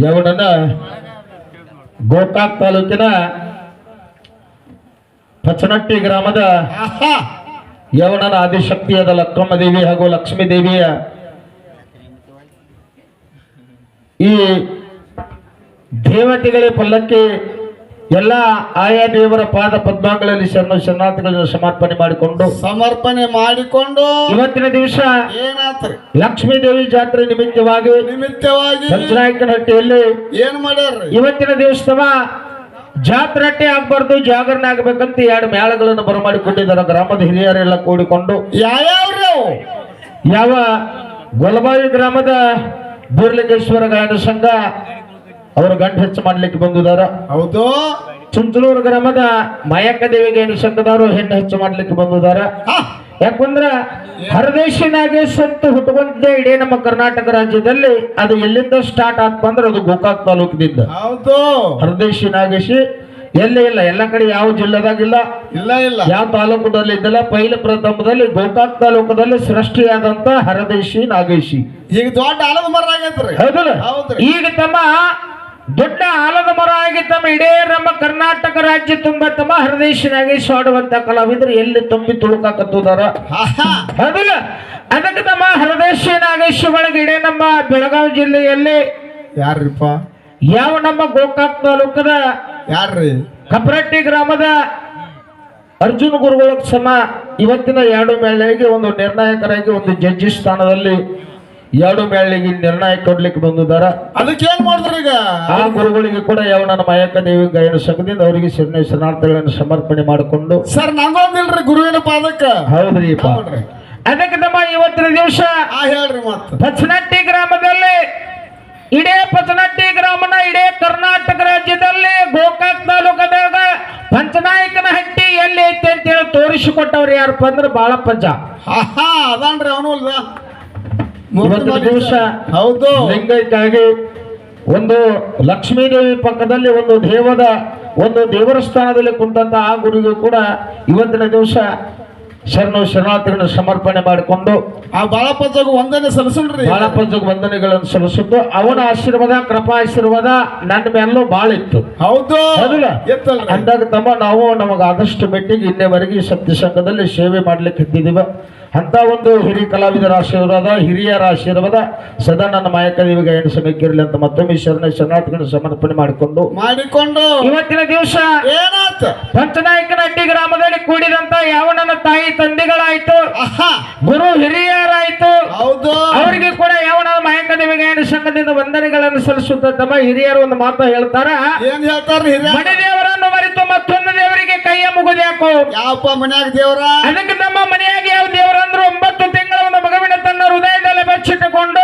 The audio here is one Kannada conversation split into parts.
ಯವನನ ಗೋಕಾಕ್ ತಾಲೂಕಿನ ಪಚನಟ್ಟಿ ಗ್ರಾಮದ ಯವನನ ಆದಿಶಕ್ತಿಯಾದ ಲಕ್ಕಮ್ಮ ದೇವಿ ಹಾಗೂ ಲಕ್ಷ್ಮೀ ದೇವಿಯ ಈ ದೇವತೆಗಳ ಪಲ್ಲಕ್ಕಿ ಎಲ್ಲ ಆಯಾ ದೇವರ ಪಾದ ಪದ್ಮಗಳಲ್ಲಿ ಶರಣ ಶರಣಾರ್ಥಿಗಳನ್ನು ಸಮರ್ಪಣೆ ಮಾಡಿಕೊಂಡು ಸಮರ್ಪಣೆ ಮಾಡಿಕೊಂಡು ಇವತ್ತಿನ ದಿವಸ ಏನಾತ್ರಿ? ಲಕ್ಷ್ಮೀ ದೇವಿ ಜಾತ್ರೆ ನಿಮಿತ್ತವಾಗಿ ನಿಮಿತ್ತವಾಗಿ ಪಂಚನಾಯಕನಹಟ್ಟಿಯಲ್ಲಿ ಏನ್ ಮಾಡ್ಯಾರ ಇವತ್ತಿನ ದಿವಸವ ಜಾತ್ರೆ ಆಗ್ಬಾರ್ದು ಜಾಗರಣೆ ಆಗ್ಬೇಕಂತ ಎರಡು ಮೇಳಗಳನ್ನು ಬರಮಾಡಿಕೊಂಡಿದ್ದಾರೆ ಗ್ರಾಮದ ಹಿರಿಯರೆಲ್ಲ ಕೂಡಿಕೊಂಡು ಯಾವ ಯಾವ ಗೊಲಬಾವಿ ಗ್ರಾಮದ ಬೀರ್ಲಿಂಗೇಶ್ವರ ಗಾಯನ ಸಂಘ ಅವರು ಗಂಟು ಹೆಚ್ಚು ಮಾಡ್ಲಿಕ್ಕೆ ಬಂದಿದಾರ ಹೌದು. ಚುಂಚಲೂರು ಗ್ರಾಮದ ಮಾಯಕ್ಕ ದೇವಿಗೆ ಗಾಯನ ಸಂಘದವರು ಹೆಣ್ಣು ಹೆಚ್ಚು ಮಾಡ್ಲಿಕ್ಕೆ ಬಂದಿದಾರ ಯಾಕಂದ್ರ ಹರದೇಶಿನಾಗೆ ಸತ್ತು ಹುಟ್ಟುಕೊಂಡಿದ್ದೆ ಇಡೀ ನಮ್ಮ ಕರ್ನಾಟಕ ರಾಜ್ಯದಲ್ಲಿ ಅದು ಎಲ್ಲಿಂದ ಸ್ಟಾರ್ಟ್ ಆಗ್ತಂದ್ರೆ ಅಂದ್ರೆ ಅದು ಗೋಕಾಕ್ ತಾಲೂಕಿನಿಂದ. ಹೌದು. ಹರದೇಶಿ ನಾಗೇಶಿ ಎಲ್ಲ ಇಲ್ಲ ಎಲ್ಲ ಕಡೆ ಯಾವ ಜಿಲ್ಲೆದಾಗಿಲ್ಲ. ಇಲ್ಲ ಇಲ್ಲ. ಯಾವ ತಾಲೂಕದಲ್ಲಿ ಇದ್ದಿಲ್ಲ ಪೈಲ ಪ್ರಥಮದಲ್ಲಿ ಗೋಕಾಕ್ ತಾಲೂಕದಲ್ಲಿ ಸೃಷ್ಟಿಯಾದಂತ ಹರದೇಶಿ ನಾಗೇಶಿ. ಈಗ ದೊಡ್ಡ ಆಲದ ಮರ ಆಗೈತ್ರಿ ಹೌದಲ್ಲ. ಈಗ ತಮ್ಮ ದೊಡ್ಡ ಆಲದ ಮರ ಆಗಿ ತಮ್ಮ ಇಡೇ ನಮ್ಮ ಕರ್ನಾಟಕ ರಾಜ್ಯ ತುಂಬ ತಮ್ಮ ಹೃದಯನಾಗಿ ಸಾಡುವಂತ ಕಲಾವಿದರು ಎಲ್ಲಿ ತುಂಬಿ ತುಳುಕಾಕತ್ತುದಾರ ಹೌದಲ್ಲ? ಅದಕ್ಕೆ ನಮ್ಮ ಹರದೇಶಿ ನಾಗೇಶ್ ಒಳಗೆ ಇಡೀ ನಮ್ಮ ಬೆಳಗಾವಿ ಜಿಲ್ಲೆಯಲ್ಲಿ ಯಾರ್ರಿಪ್ಪ? ಯಾವ ನಮ್ಮ ಗೋಕಾಕ್ ತಾಲೂಕದ ಯಾರ್ರಿ? ಕಪ್ರಟ್ಟಿ ಗ್ರಾಮದ ಅರ್ಜುನ ಗುರುಗಳ ಸಮ ಇವತ್ತಿನ ಎರಡು ಮೇಳೆಗೆ ಒಂದು ನಿರ್ಣಾಯಕರಾಗಿ ಒಂದು ಜಡ್ಜಿ ಸ್ಥಾನದಲ್ಲಿ ಎರಡು ಮೇಳಿಗೆ ನಿರ್ಣಯ ಕೊಡ್ಲಿಕ್ಕೆ ಬಂದಿದ್ದಾರೆ. ಅದಕ್ಕೆ ಏನ್ ಮಾಡಿದ್ರು ಈಗ? ಆ ಗುರುಗಳಿಗೆ ಕೂಡ ಯಾವ ನನ್ನ ಮಾಯಕ್ಕ ದೇವಿ ಗಾಯನ ಸಂಘದಿಂದ ಅವರಿಗೆ ಶರಣ ಶರಣಾರ್ಥಿಗಳನ್ನು ಸಮರ್ಪಣೆ ಮಾಡಿಕೊಂಡು. ಸರ್ ನಂಗೊಂದಿಲ್ರಿ ಗುರುವಿನ ಪಾದಕ್ಕ. ಹೌದ್ರಿ. ಅದಕ್ಕೆ ತಮ್ಮ ಇವತ್ತಿನ ದಿವಸ ಆ ಹೇಳ್ರಿ ಮತ್ತೆ. ಪಚನಟ್ಟಿ ಗ್ರಾಮದಲ್ಲಿ ಇಡೇ ಪಚನಟ್ಟಿ ಗ್ರಾಮನ ಇಡೇ ಕರ್ನಾಟಕ ರಾಜ್ಯದಲ್ಲಿ ಗೋಕಾಕ್ ತಾಲೂಕದಾಗ ಪಂಚನಾಯಕನ ಹಟ್ಟಿ ಎಲ್ಲಿ ಐತೆ ಅಂತ ಹೇಳಿ ತೋರಿಸಿಕೊಟ್ಟವ್ರು ಯಾರಪ್ಪ ಅಂದ್ರೆ ಬಾಳಪ್ಪಜ್ಜ ಆಹಾ ಅದಾನ್ರಿ ಅವನು ಅಲ್ವಾ ಇವತ್ತಿನ ದಿವಸ ಹೌದು. ಲಿಂಗೈಕ್ಕಾಗಿ ಒಂದು ಲಕ್ಷ್ಮೀದೇವಿ ಪಕ್ಕದಲ್ಲಿ ಒಂದು ದೇವದ ಒಂದು ದೇವರ ಸ್ಥಾನದಲ್ಲಿ ಕುಂತಂತ ಆ ಗುರುಗೂ ಕೂಡ ಇವತ್ತಿನ ದಿವಸ ಶರಣು ಶರಣಾರ್ಥಿಗಳನ್ನು ಸಮರ್ಪಣೆ ಮಾಡಿಕೊಂಡು ಆ ಬಾಳಪ್ಪಜ್ಜಗ ವಂದನೆ ಸಲ್ಸಲ್ರಿ ಬಾಳಪ್ಪಜ್ಜಗ ವಂದನೆಗಳನ್ನು ಸಲ್ಲಿಸಿದ್ದು ಅವನ ಆಶೀರ್ವಾದ ಕೃಪಾ ಆಶೀರ್ವಾದ ನನ್ನ ಮೇಲೂ ಬಾಳ ಇತ್ತು. ಹೌದು. ಅಂದಾಗ ತಮ್ಮ ನಾವು ನಮಗೆ ಆದಷ್ಟು ಮಟ್ಟಿಗೆ ಇನ್ನೇವರೆಗೆ ಈ ಸತ್ಯ ಸಂಘದಲ್ಲಿ ಸೇವೆ ಮಾಡ್ಲಿಕ್ಕೆ ಇದ್ದಿದ್ದೀವ ಅಂತ ಒಂದು ಹಿರಿಯ ಕಲಾವಿದರ ಆಶೀರ್ವಾದ ಹಿರಿಯರ ಆಶೀರ್ವಾದ ಸದಾ ನನ್ನ ಮಾಯಕ ದೇವಿ ಗಾಯನ ಸಂಘಕ್ಕೆ ಅಂತ ಮತ್ತೊಮ್ಮೆ ಶರಣ ಶರಣಾರ್ಥಿಗಳನ್ನು ಸಮರ್ಪಣೆ ಮಾಡಿಕೊಂಡು ಮಾಡಿಕೊಂಡು ಇವತ್ತಿನ ದಿವಸ ಏನಾಯ್ತು? ಪಂಚನಾಯಕನಹಟ್ಟಿ ಗ್ರಾಮದಲ್ಲಿ ಕೂಡಿದಂತ ಯಾವ ನನ್ನ ತಾಯಿ ತಂದೆಗಳಾಯ್ತು ಗುರು ಹಿರಿಯರಾಯ್ತು. ಹೌದು. ಅವರಿಗೆ ಕೂಡ ಯಾವ ನನ್ನ ಮಾಯಕ ದೇವಿ ಗಾಯನ ಸಂಘದಿಂದ ವಂದನೆಗಳನ್ನು ಸಲ್ಲಿಸುತ್ತ ತಮ್ಮ ಹಿರಿಯರು ಒಂದು ಮಾತು ಹೇಳ್ತಾರ? ಏನ್ ಹೇಳ್ತಾರ ಹಿರಿಯ ಮನೆ ದೇವರನ್ನು ಮರೆತು ಮತ್ತೊಂದು ದೇವರಿಗೆ ಕೈಯ ಮುಗುದ್ಯಾಕು? ಯಾವಪ್ಪ ಮನ್ಯಾಗ ದೇವರ? ಅದಕ್ಕೆ ನಮ್ಮ ಮನೆಯಾಗಿ ಯಾವ ದೇವರಂದ್ರು ಒಂಬತ್ತು ತಿಂಗಳ ಒಂದು ಮಗುವಿನ ತನ್ನ ಹೃದಯದಲ್ಲಿ ಬಚ್ಚಿಟ್ಟುಕೊಂಡು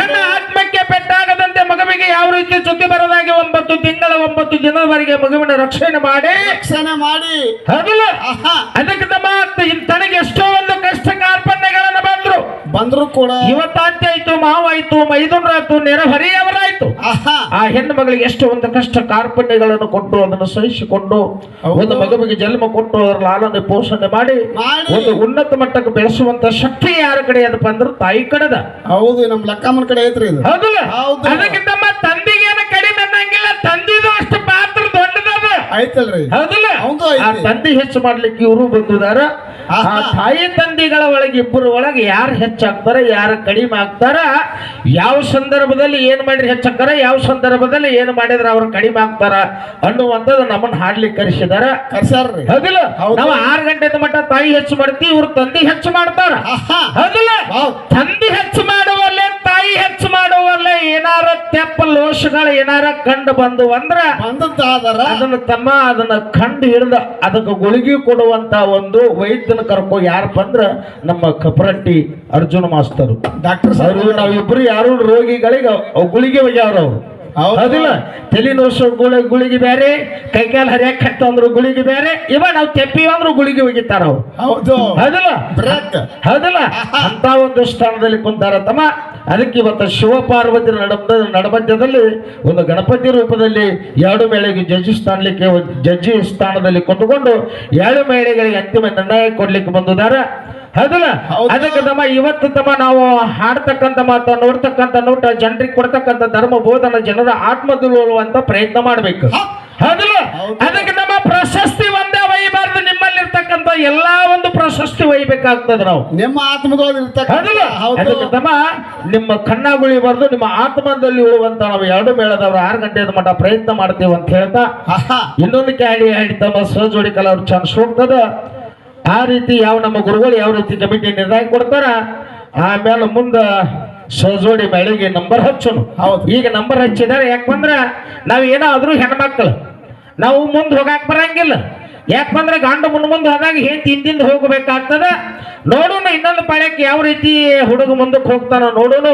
ತನ್ನ ಆತ್ಮಕ್ಕೆ ಪೆಟ್ಟಾಗದಂತೆ ಮಗುವಿಗೆ ಯಾವ ರೀತಿ ಸುದ್ದಿ ಬರದಾಗಿ ಒಂಬತ್ತು ತಿಂಗಳ ಒಂಬತ್ತು ದಿನದವರೆಗೆ ಮಗುವಿನ ರಕ್ಷಣೆ ಮಾಡಿ ರಕ್ಷಣೆ ಮಾಡಿ. ಅದಕ್ಕೆ ತಮ್ಮ ತ- ಬಂದ್ರು ಕೂಡ ಇವತ್ತಾಂತ್ಯ ಆಯ್ತು ಮಾವಾಯ್ತು ಮೈದುನರಾಯ್ತು ನೆರೆಹೊರೆಯವರಾಯ್ತು ಆ ಹೆಣ್ಣು ಮಗಳಿಗೆ ಎಷ್ಟು ಒಂದು ಕಷ್ಟ ಕಾರ್ಪಣ್ಯಗಳನ್ನು ಕೊಟ್ಟು ಅದನ್ನು ಸಹಿಸಿಕೊಂಡು. ಒಂದು ಮಗುವಿಗೆ ಜನ್ಮ ಕೊಟ್ಟು ಅದರ ಲಾಲನೆ ಪೋಷಣೆ ಮಾಡಿ. ಒಂದು ಉನ್ನತ ಮಟ್ಟಕ್ಕೆ ಬೆಳೆಸುವಂತ ಶಕ್ತಿ ಯಾರ ಕಡೆ ಅದಪ್ಪ ಅಂದ್ರೆ ತಾಯಿ ಕಡೆದ ಹೌದು ನಮ್ ಲಕ್ಕಮ್ಮನ ಕಡೆ ಐತ್ರಿ ಹೌದಲ್ಲ ಹೌದು. ಅದಕ್ಕಿಂತ ತಂದೆಗೇನ ಕಡಿಮೆ ಅನ್ನಂಗಿಲ್ಲ ತಂದಿದು ಅಷ್ಟು ಪಾತ್ರ ಐತಲ್ರಿ ಹೌದಲ್ಲ? ಹೌದು, ಆ ಐತಿ. ತಂದೆ ಹೆಚ್ಚು ಮಾಡ್ಲಿಕ್ಕೆ ಇವರು ಬಂದಿದಾರ. ಆ ಆಹಾ. ತಾಯಿ ತಂದೆಗಳ ಒಳಗೆ ಇಬ್ಬರ ಒಳಗೆ ಯಾರು ಹೆಚ್ಚಾಗ್ತಾರ ಯಾರು ಕಡಿಮೆ ಆಗ್ತಾರ ಯಾವ ಸಂದರ್ಭದಲ್ಲಿ ಏನ್ ಮಾಡಿದ್ರೆ ಹೆಚ್ಚಾಗ್ತಾರ ಯಾವ ಸಂದರ್ಭದಲ್ಲಿ ಏನು ಮಾಡಿದ್ರೆ ಅವ್ರು ಕಡಿಮೆ ಆಗ್ತಾರ ಅನ್ನುವಂಥದ್ದು ನಮ್ಮನ್ನ ಹಾಡ್ಲಿಕ್ಕೆ ಕರೆಸಿದಾರ. ಕರ್ಸ್ಯಾರ್ರಿ. ಹೌದಿಲ್ಲ? ಹೌದು. ನಾವು ಆರು ಗಂಟೆ ಮಟ್ಟ ತಾಯಿ ಹೆಚ್ಚು ಮಾಡ್ತೀವಿ ಇವ್ರು ತಂದೆ ಹೆಚ್ಚು ಮಾಡ್ತಾರ. ಆಹಾ. ಹೌದಿಲ್ಲ? ಹೌದ್. ತಂದೆ ಹೆಚ್ಚು ಮಾಡುವಲ್ಲೇ ತಾಯಿ ಹೆಚ್ಚು ಮಾಡುವಲ್ಲೇ ಏನಾರ ತೆಪ್ಪ ಲೋಷಗಳು ಏನಾರ ಕಂಡು ಬಂದು ಅಂದ್ರ ಅದನ್ನ ತಮ್ಮ ಅದನ್ನ ಕಂಡು ಹಿಡಿದ ಅದಕ್ಕೆ ಗುಳಿಗೆ ಕೊಡುವಂತ ಒಂದು ವೈದ್ಯನ ಕರ್ಕೊ ಯಾರಪ್ಪ ಅಂದ್ರ ನಮ್ಮ ಕಪರಟ್ಟಿ ಅರ್ಜುನ ಮಾಸ್ತರು. ಡಾಕ್ಟರ್ ಅವರು ನಾವಿಬ್ರು ಯಾರು ರೋಗಿಗಳಿಗೆ ಗುಳಿಗೆ ಒಯ್ಯಾವ್ರ ಅವ್ರು. ಹೌದು. ಹೌದಿಲ್ಲ? ತಲೆ ನೋಸೋ ಗುಳಿ ಗುಳಿಗೆ ಬೇರೆ ಕೈಕಾಲ ಹರಿಯಕ್ ಹತ್ತ ಅಂದ್ರು ಗುಳಿಗೆ ಬೇರೆ ಇವ ನಾವು ತೆಪ್ಪಿ ಅಂದ್ರು ಗುಳಿಗೆ ಒಗಿತಾರ ಅವ್ರು. ಹೌದು. ಹೌದಿಲ್ಲ? ಹೌದಲ್ಲ? ಅಂತ ಒಂದು ಸ್ಥಾನದಲ್ಲಿ ಕುಂತಾರ ತಮ್ಮ. ಅದಕ್ಕೆ ಇವತ್ತು ಶಿವ ಪಾರ್ವತಿ ನಡಮ ನಡಮಧ್ಯದಲ್ಲಿ ಒಂದು ಗಣಪತಿ ರೂಪದಲ್ಲಿ ಎರಡು ಮೇಳೆಗೆ ಜಡ್ಜಿ ಸ್ಥಾನಲಿಕ್ಕೆ ಜಡ್ಜಿ ಸ್ಥಾನದಲ್ಲಿ ಕೊಟ್ಟುಕೊಂಡು ಎರಡು ಮೇಳೆಗಳಿಗೆ ಅಂತಿಮ ನಿರ್ಣಯ ಕೊಡ್ಲಿಕ್ಕೆ ಬಂದಿದ್ದಾರೆ. ಹೌದಲ್ಲ? ಅದಕ್ಕೆ ತಮ್ಮ ಇವತ್ತು ತಮ್ಮ ನಾವು ಹಾಡ್ತಕ್ಕಂಥ ಮಾತು ನೋಡ್ತಕ್ಕಂಥ ನೋಟ ಜನರಿಗೆ ಕೊಡ್ತಕ್ಕಂತ ಧರ್ಮ ಬೋಧನ ಜನರ ಆತ್ಮದುಳುವಂತ ಪ್ರಯತ್ನ ಮಾಡ್ಬೇಕು. ಹೌದಲ್ಲ? ಅದಕ್ಕೆ ನಮ್ಮ ಪ್ರಶಸ್ತಿ ಒಂದೇ ವೈಬಾರ್ದು ನಿಮ್ಮಲ್ಲಿರ್ತಕ್ಕಂಥ ಎಲ್ಲಾ ಒಂದು ಪ್ರಶಸ್ತಿ ಒಯ್ಬೇಕಾಗ್ತದೆ ನಾವು. ನಿಮ್ಮ ಆತ್ಮದೊಳಗೆ ನಿಮ್ಮ ಇರ್ತಕ್ಕಂಥ ಹೌದು. ಅದಕ್ಕೆ ತಮ್ಮ ನಿಮ್ಮ ಕಣ್ಣಾಗುಳಿಬಾರ್ದು ನಿಮ್ಮ ಆತ್ಮದಲ್ಲಿ ಉಳುವಂತ ನಾವು ಎರಡು ಮೇಳದವ್ರು ಆರು ಗಂಟೆದ ಮಟ್ಟ ಪ್ರಯತ್ನ ಮಾಡ್ತೇವೆ ಅಂತ ಹೇಳ್ತಾ ಆಹಾ. ಇನ್ನೊಂದು ಕ್ಯಾಡಿ ಹೇಳಿ ತಮ್ಮ ಸಹಜೋಡಿ ಕಲಾವ್ರು ಚಾನ್ಸ್ ಹೋಗ್ತದ ಆ ರೀತಿ ಯಾವ ನಮ್ಮ ಗುರುಗಳು ಯಾವ ರೀತಿ ಕಮಿಟಿ ನಿರ್ಣಯ ಕೊಡ್ತಾರ ಆಮೇಲೆ ಮುಂದ ಸಹಜೋಡಿ ಮೇಳಿಗೆ ನಂಬರ್ ಹಚ್ಚೋನು. ಹೌದು. ಈಗ ನಂಬರ್ ಹಚ್ಚಿದಾರೆ ಯಾಕಂದ್ರ ನಾವ್ ಏನಾದ್ರೂ ಹೆಣ್ಮಕ್ಳು ನಾವು ಮುಂದೆ ಹೋಗಾಕ್ ಬರಂಗಿಲ್ಲ. ಯಾಕಂದ್ರೆ ಗಂಡು ಮುಂದೆ ಮುಂದೆ ಹೋದಾಗ ಏನ್ ತಿಂದಿಂದ ಹೋಗ್ಬೇಕಾಗ್ತದ? ನೋಡೋಣ ಇನ್ನೊಂದು ಪಾಳ್ಯಕ್ಕೆ ಯಾವ ರೀತಿ ಹುಡುಗ ಮುಂದಕ್ಕೆ ಹೋಗ್ತಾನ ನೋಡೋಣ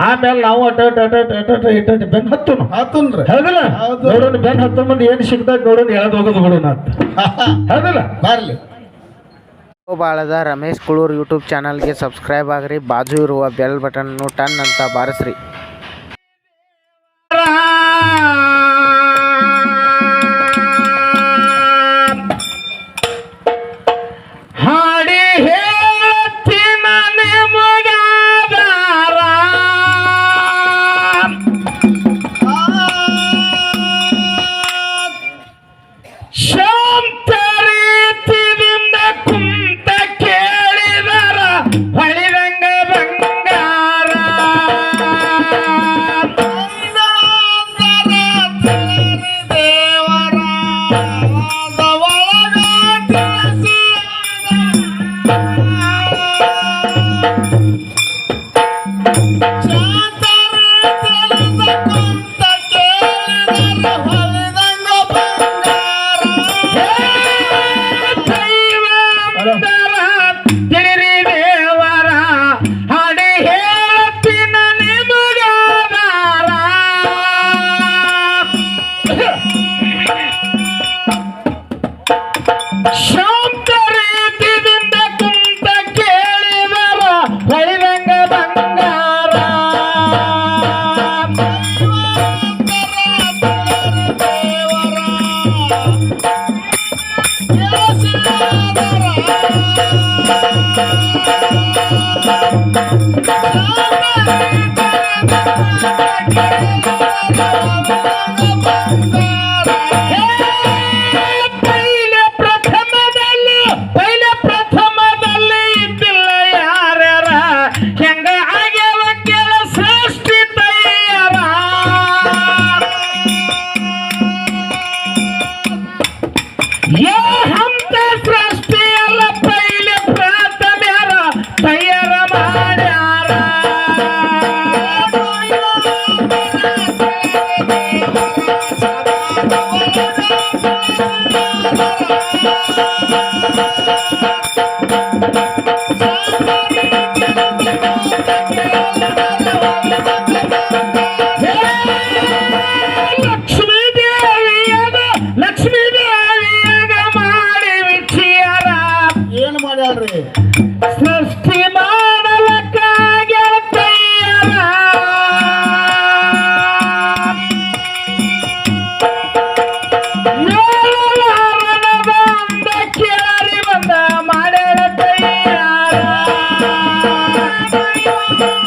ಆಮೇಲೆ ನಾವು ಅಟ ಅಟ ಅಟ ಅಟ ಅಟ ಅಟ ಇಟ ಅಟ ಬೆನ್ ಹತ್ತು ಹೌದಲ್ಲ? ಹೌದು. ನೋಡೋಣ ಬೆನ್ ಹತ್ತು ಮಂದಿ ಏನ್ ಸಿಗ್ತದ ನೋಡೋಣ ಎಳದ್ ಹೋಗೋದು ಬಿಡೋಣ ಅಂತ. ಹೌದಲ್ಲ? ಬರ್ಲಿ. ಬಾಳದ ರಮೇಶ್ ಕುಳೂರ್ ಯೂಟ್ಯೂಬ್ ಚಾನಲ್ಗೆ ಸಬ್ಸ್ಕ್ರೈಬ್ ಆಗ್ರಿ ಬಾಜು ಇರುವ ಬೆಲ್ ಬಟನ್ನು ಟನ್ ಅಂತ ಬಾರಿಸ್ರಿ. ಶಾಂತ ರೀತಿಯಿಂದ ಕುಂತ ಕೇಳಿದರ ಹೊಳಿದಂಗ ಬಂಗಾರ. ದೇವರ ತಿರಿ ಪೈಲೆ ಲಕ್ಷ್ಮೀ ಒಂದ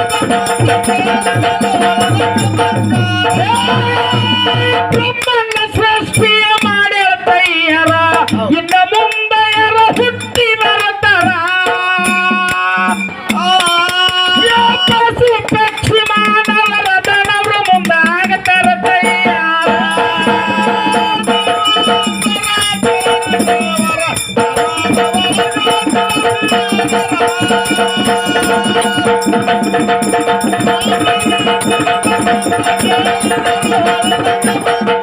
Thank you. Thank you.